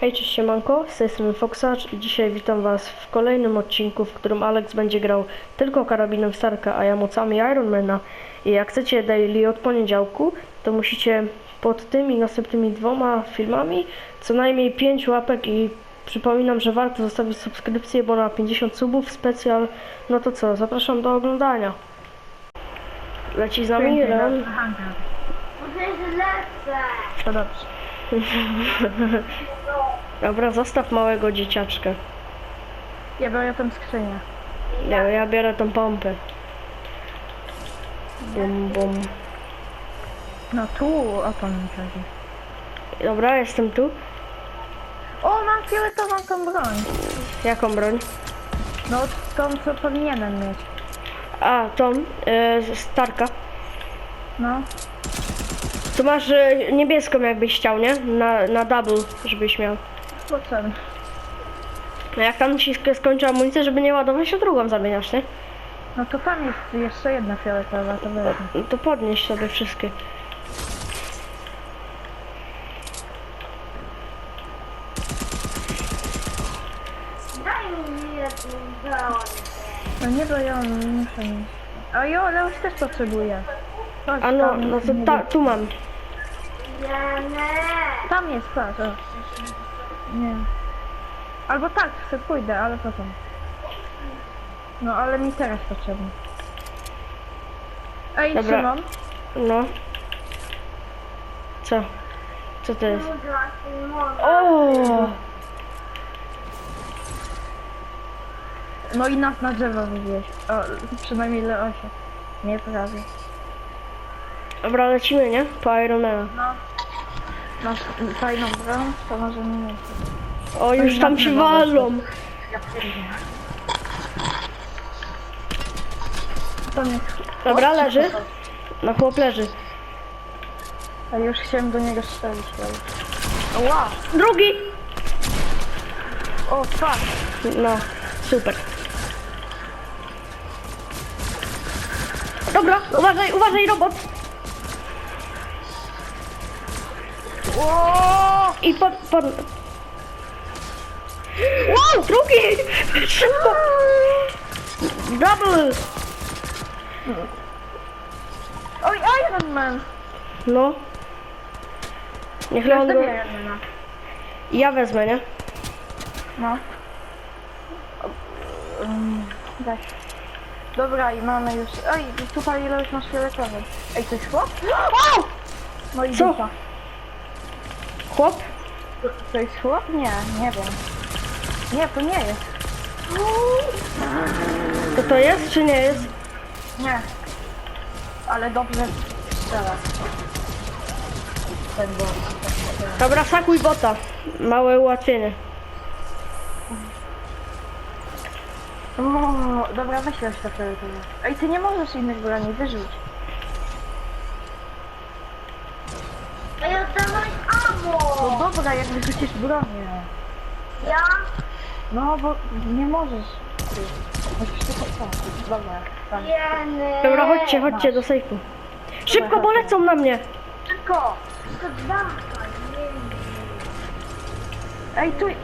Hej, cześć siemanko, z tej strony Foxarz i dzisiaj witam was w kolejnym odcinku, w którym Alex będzie grał tylko karabinem Starka, a ja mocami Ironmana. I jak chcecie daily od poniedziałku, to musicie pod tymi następnymi dwoma filmami co najmniej 5 łapek i przypominam, że warto zostawić subskrypcję, bo na 50 subów specjal. No to co, zapraszam do oglądania. Leci z nami. To dobrze. Dobra, zostaw małego dzieciaczka. Ja biorę tę skrzynię. Ja, ja biorę tą pompę. Bum, bum. No tu, o to mi chodzi. Dobra, jestem tu. O, mam fioletową tą broń. Jaką broń? No tą, co powinienem mieć. A, tą, e, Starka. No. Tu masz e, niebieską jakbyś chciał, nie? Na, na double, żebyś miał. Po co? A jak tam ci sk- skończy amunicję, żeby nie ładować, to drugą zamieniasz, nie? No to tam jest jeszcze jedna fioletowa, to wezmę. No to podnieś sobie wszystkie. No nie, bo ja muszę mieć. A jo, ale już też potrzebuję. Chodź, A no, tam, no to ta, tu mam. Tam jest, patrz. O. Nie. Albo tak, chcę pójdę, ale potem. No, ale mi teraz potrzebne. Ej, Dobra. Szymon. No. Co? Co to jest? O! No i nas na drzewo wywieź. O, przynajmniej Leosia. Nie prawie. Dobra, lecimy, nie? Po Ironmana. No. Masz fajną broń, to może nie mieć. O, już tam się walą. To nie. Dobra, leży. Na chłop leży. A już chciałem do niego strzelić. ale- Ła! Drugi! O, fuck! No, super. Dobra, uważaj, uważaj, robot! O! I pod, pod... Wow, drugi! Szybko! Double! Oj, Iron Man! No. Niech Leon. Zostawię Iron Mana. Ja wezmę, nie? No. Um, tak. Dobra, i mamy już... Oj, tutaj ile już masz fioletowy. Ej, to jest chłop? O! No i Co? dupa. Chłop? To jest chłop? Nie, nie wiem. Nie, to nie jest. To to jest, czy nie jest? Nie. Ale dobrze strzela. Ten bot. Dobra, sakuj bota. Małe ułatwienie. O, dobra, weź to fioletowe. Ej, ty nie możesz innych broni, wyrzuć. Ej, oddawaj No amo. Dobra, jak wyrzucisz bronię. Ja? No, bo nie możesz. Ty, Musisz. Dobra, tam. Dobra, chodźcie, chodźcie do sejfu. Szybko, bo lecą na mnie. Szybko! To dwa. Ej, tu jest...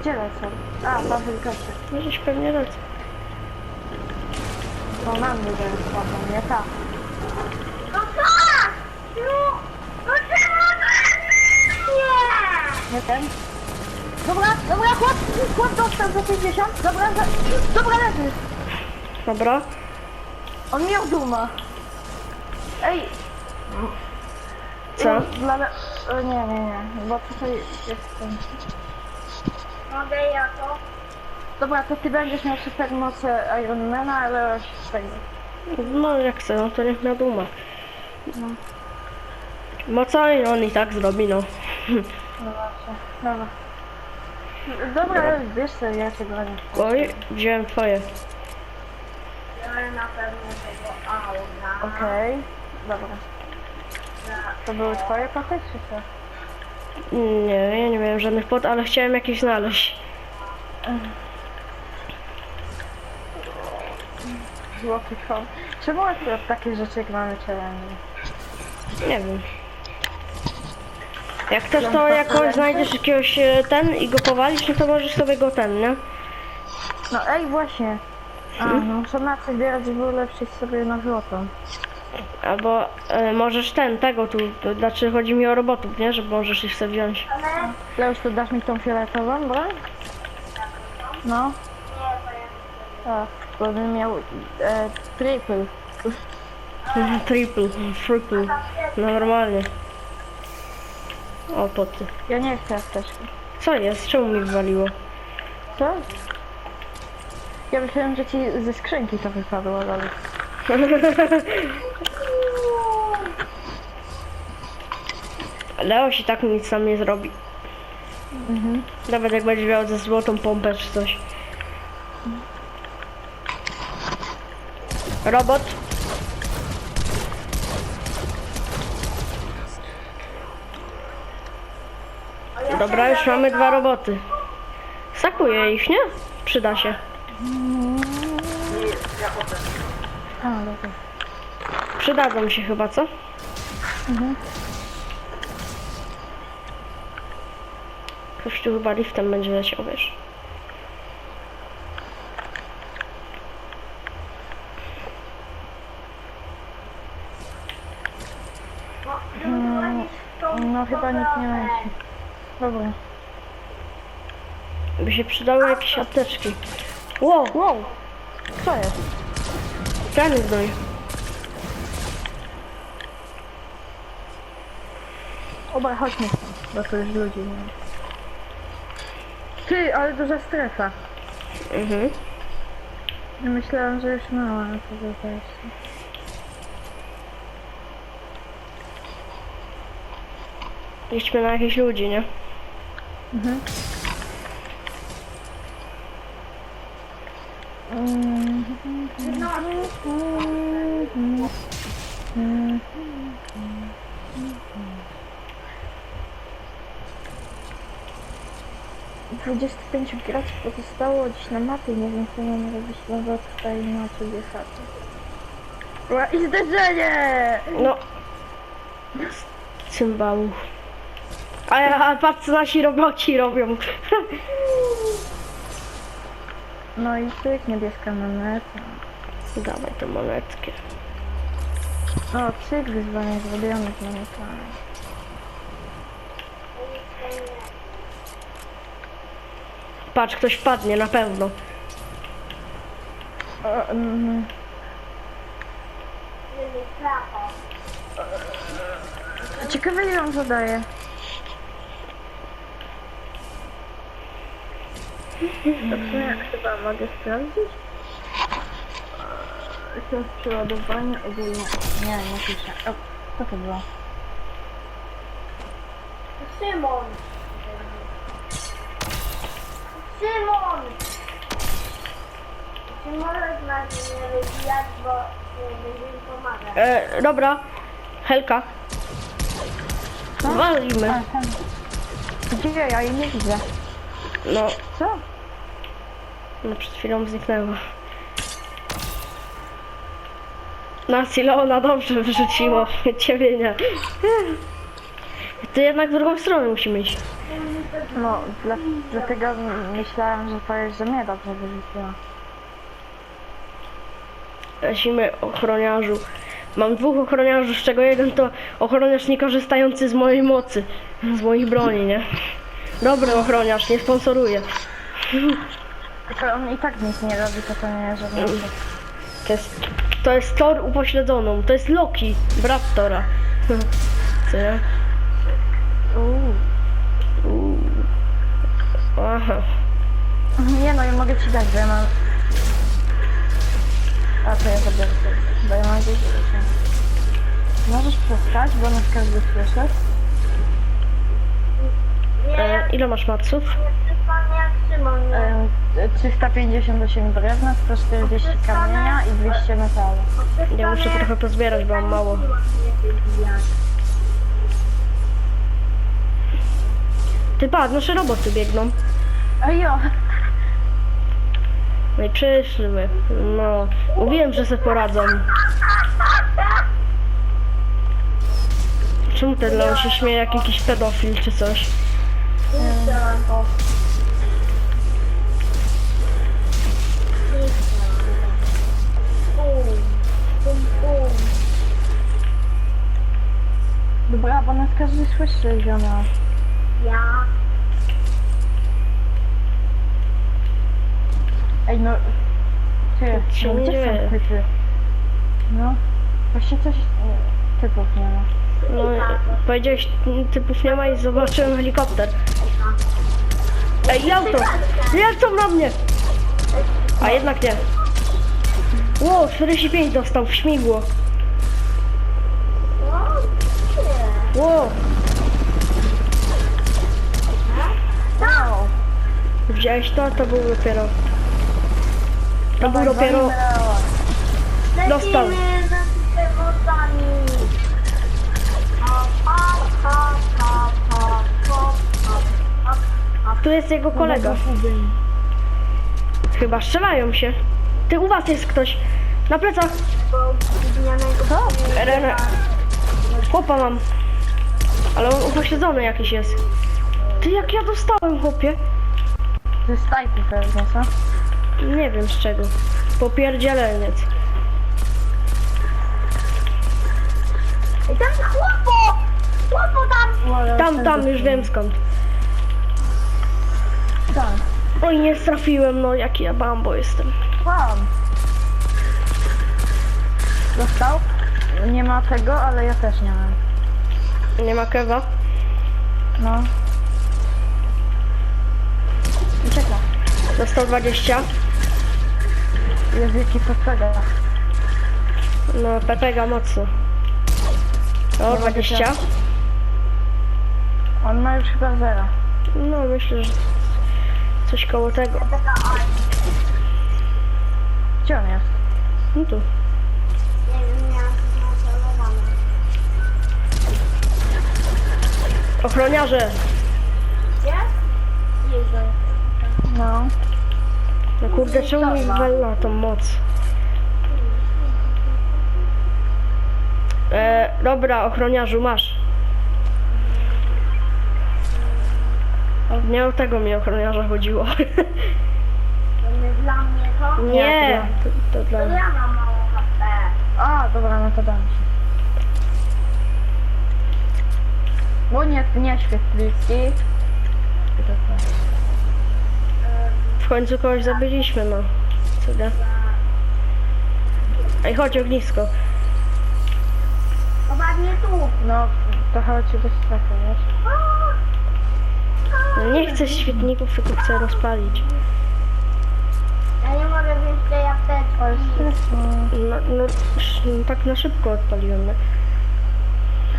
Gdzie lecą? A, na helikopter. Możesz pewnie lecą. To na mnie teraz słabe, nie tam. No tak! No, no czemu na mnie? Nie ten. Dobra, dobra, chłop, chłop dostał za 50. Dobra, za... dobra, leży. Dobra. On miał duma. Ej, Co? Dla... le- o, nie, nie, nie, bo tutaj jest ten... Mogę ja to? Dobra, to ty będziesz miał super moce Ironmana, ale już tego. No jak chce, no to niech na duma. Mocaj, on i tak zrobi, no. No właśnie, dobra. Dobra, ale wiesz co, ja cię bronię. Oj, wziąłem twoje. Biorę na pewno tego aura. Okej, dobra. To były twoje paty, czy co? Nie, ja nie miałem żadnych pot, ale chciałem jakieś znaleźć. Złoty kon. Czemu akurat takie rzeczy jak mamy challenge? Nie wiem. Jak chcesz to jakoś znajdziesz jakiegoś e, ten i go powalić, no to możesz sobie go ten, nie? No ej, właśnie. A, no muszę na coś zbierać, żeby ulepszyć sobie na złoto. Albo e, możesz ten, tego tu, to znaczy chodzi mi o robotów, nie? Że możesz ich sobie wziąć. Ale Leusz, to dasz mi tą fioletową broń? No. Tak, bo bym miał e, triple. Triple, triple, no normalnie. O, poty. Ja nie chcę apteczki. Co jest? Czemu mi wywaliło? Co? Ja myślałem, że ci ze skrzynki to wypadło, ale... Leoś i tak nic nam nie zrobi. Mhm. Nawet jak będzie miał ze złotą pompę czy coś. Robot. Dobra, już mamy dwa roboty. Sakuję ich, nie? Przyda się. Przydadzą się chyba, co? Mhm. Ktoś tu chyba liftem będzie leciał, wiesz. No chyba nikt nie leci. Dobra. By się przydały jakieś apteczki. Wow, Wow! Co jest? ten gnoj. Oba, chodźmy bo to już ludzi nie ma. Ty, ale duża strefa. Mhm. Ja Myślałam, że już mała, a to się. Idźmy na jakichś ludzi, nie? Mhm. Dwudziestu pięciu graczy pozostało dziś na mapie, nie wiem co mam robić, no bo tutaj macie wjechać. Ła, I zderzenie! No. Cymbałów. A, ja- a patrz co nasi roboci robią. No i cyk, niebieska moneta. Dawaj tę monetkę. O, cyk, wyzwanie zrobione z monetami. Patrz, ktoś padnie na pewno. O, mm, ciekawe ile on zadaje. Sumie chyba mogę sprawdzić. Czas przeładowania ogólnie. Nie, nie piszę. O, co to było? Szymon! Szymon! Czy możesz nas nie wybijać, bo nie będziemy pomagać? E, dobra. Helka. Co? Walimy. Gdzie ja jej nie widzę? No, Co? no przed chwilą zniknęła. Nas ile ona dobrze wyrzuciło. Ciebie nie. Ty jednak w drugą stronę musimy iść. No, dla, dlatego myślałem, że powiesz, że mnie dobrze wyrzuciła. Lecimy ochroniarzu. Mam dwóch ochroniarzy, z czego jeden to ochroniarz nie korzystający z mojej mocy, z moich broni, nie? Dobry ochroniarz, nie sponsoruje. Tylko on i tak nic nie robi, to to nie jest żadne... To jest, to jest Thor upośledzoną, to jest Loki, brat Tora. Co? Uuu. Uuu. Aha. Nie no, ja mogę ci dać, bo ja mam... A to ja zabiorę bo ja mam gdzieś. Możesz przestać, bo nas każdy słyszy. E, ile masz maców? E, 358 drewna, 140 kamienia i 200 metalu. Ja muszę trochę pozbierać, bo mam mało. Ty patrz, nasze roboty biegną. Ejo! No i przyszły. No, mówiłem, że sobie poradzą. Czemu ten Leon się śmieje jak jakiś pedofil czy coś? Bo nas każdy słyszy, zioma. Ja. Ej, no... Ty, no, gdzie są typy? No, właśnie coś... e, Typów nie ma. No, powiedziałeś mm, typów nie ma i zobaczyłem helikopter. Ej, auto! Lecą na mnie! A jednak nie. Ło, 45 dostał w śmigło. Wow. Wow. Widziałeś to? To był dopiero. To był dopiero. Dostał. Tu jest jego kolega. Chyba strzelają się. Ty u was jest ktoś. Na plecach. Co? Chłopa mam. Ale on upośledzony jakiś jest. Ty, jak ja dostałem, chłopie? Ze stajki pewnie, co? Nie wiem z czego. Popierdzieleniec. Ej, Tam chłopo! Chłopo tam! Tam, tam, już wiem skąd. Tam. Oj, nie trafiłem, no jaki ja bambo jestem. Tam. Dostał? Nie ma tego, ale ja też nie mam. Nie ma kewa. No. Uciekła. Dostał 20. Jest jaki podpega. No, Pepega mocno. O, 20. On ma już chyba zero. No, myślę, że coś koło tego. Gdzie on jest? No tu. Ochroniarze! Gdzie? Jezu. No. No kurde, czemu mi wywaliła tą moc? E, dobra, ochroniarzu, masz. Nie o tego mi ochroniarza chodziło. To nie dla mnie to? Nie, to, to dla To ja mam mało HP. A, dobra, no to dam się. Bo nie, nie świetliki. W końcu kogoś zabiliśmy, no. Nie? Ej, chodź ognisko. Poważnie tu. No, to chodzi do strefy, wiesz? No, nie chcę świetników, tylko chcę rozpalić. Ja nie mogę wziąć tej apteczki. No, no, no tak na szybko odpaliłem. No.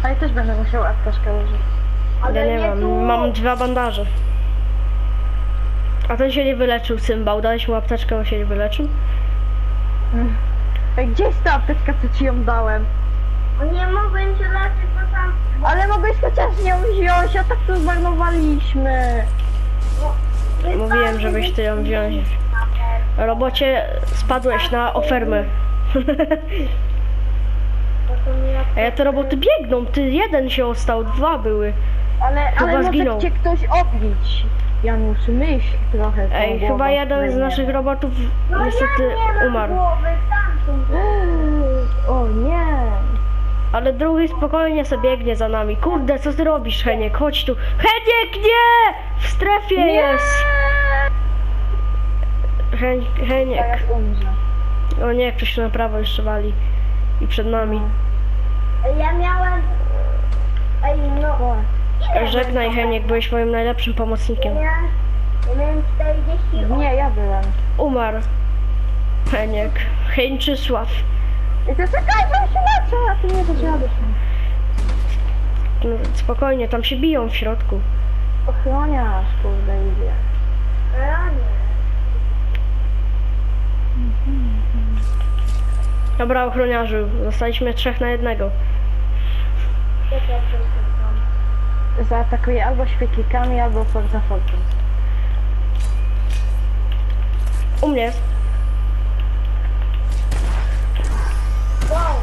Ale też będę musiał apteczkę użyć. Ale Ja nie mam, tu. mam dwa bandaże. A ten się nie wyleczył, cymbał. Dałeś mu apteczkę, on się nie wyleczył? Ej, gdzie jest ta apteczka, co ci ją dałem? O, Nie mogłem się leczyć, bo tam... Ale mogłeś chociaż ją wziąć, a tak to zmarnowaliśmy. Mówiłem, żebyś ty ją wziąć. Robocie, spadłeś na ofermę. A ja te roboty biegną, ty jeden się ostał, dwa były. Ale, Chyba ale zginął. może cię ktoś obić. Janusz, myśl trochę tą Ej, głową chyba jeden z swoją. naszych robotów No niestety umarł. głowy, tam są. O nie. Ale drugi spokojnie sobie biegnie za nami. Kurde, co ty robisz, Heniek? Chodź tu. Heniek, nie! W strefie jest! Hen Heniek. Umrze. O nie, ktoś na prawo jeszcze wali. I przed nami. Ja miałem... Ej, no... Ile Żegnaj Heniek, byłeś moim najlepszym pomocnikiem. Ja miałem, ja miałem 40 Nie, ja byłem. Umarł. Heniek. Heńczysław. I to czekaj, się leczę, a ty nie dosiadłeś. No, spokojnie, tam się biją w środku. Ochroniarz, kurde, idzie. ranie. Dobra, ochroniarzy. zostaliśmy trzech na jednego. Zaatakuję ja przeskoczam? Albo świetlikami, albo portafolkiem. U mnie jest. Wow!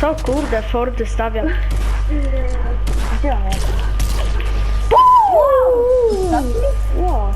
Co kurde, Fordy stawiam. Gdzie on jest? Wow! Wow!